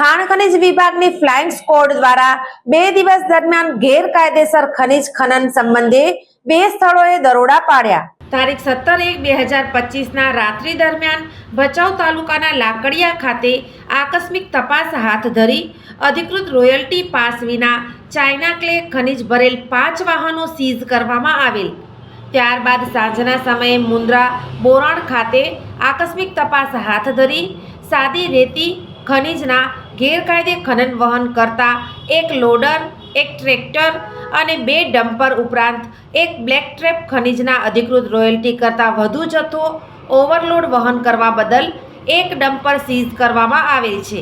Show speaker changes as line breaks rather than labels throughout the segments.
ખાણ ખનિજ વિભાગની ફ્લાઇંગ સ્કોડ દ્વારા બે દિવસ દરમિયાન ગેરકાયદેસર ખનિજ ખનન સંબંધે બે સ્થળોએ દરોડા પાડ્યા. તારીખ સત્તર એક બે હજાર પચીસના રાત્રિ દરમિયાન ભચાઉ તાલુકાના લાકડિયા ખાતે આકસ્મિક તપાસ હાથ ધરી અધિકૃત રોયલ્ટી પાસ વિના ચાઇના ક્લે ખનિજ ભરેલ પાંચ વાહનો સીઝ કરવામાં આવેલ. ત્યારબાદ સાંજના સમયે મુન્દ્રા બોરણ ખાતે આકસ્મિક તપાસ હાથ ધરી સાદી રેતી ખનિજના ગેરકાયદે ખનન વહન કરતા એક લોડર, એક ટ્રેક્ટર અને બે ડમ્પર ઉપરાંત એક બ્લેક ટ્રેપ ખનિજના અધિકૃત રોયલ્ટી કરતાં વધુ જથ્થો ઓવરલોડ વહન કરવા બદલ એક ડમ્પર સીઝ કરવામાં આવેલ છે.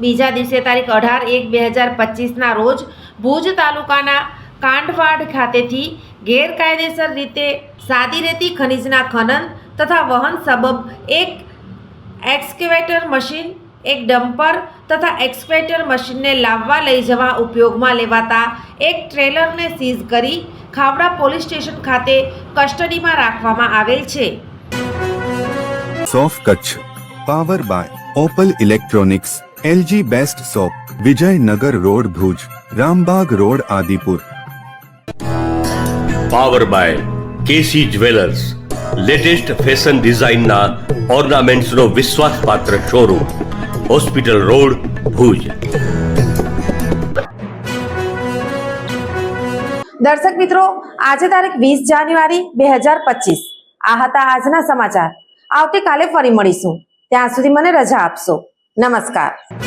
બીજા દિવસે તારીખ અઢાર એક બે હજાર પચીસના રોજ ભુજ તાલુકાના કાંડવાડ ખાતેથી ગેરકાયદેસર રીતે સાદી રેતી ખનિજના ખનન તથા વહન સબબ એક એક્સકેવેટર મશીન એક ડમ્પર તથા એક્સકેવેટર મશીનને લાવવા લઈ જવા ઉપયોગમાં લેવાતા એક ટ્રેલરને સીઝ કરી ખાવડા પોલીસ સ્ટેશન ખાતે કસ્ટડીમાં રાખવામાં આવેલ છે.
સોફ Kutch power by Opal electronics LG best shop Vijaynagar road Bhuj Rambaug road Adipur.
Power by KC jewellers latest fashion ડિઝાઇનના ઓર્નામેન્ટ્સનો વિશ્વાસપાત્ર શોરૂમ. Hospital road Bhuj.
દર્શક મિત્રો, આજે તારીખ વીસ જાન્યુઆરી બે હજાર પચીસ. આ હતા આજના સમાચાર. આવતીકાલે ફરી મળીશું. ત્યાં સુધી મને રજા આપશો. નમસ્કાર.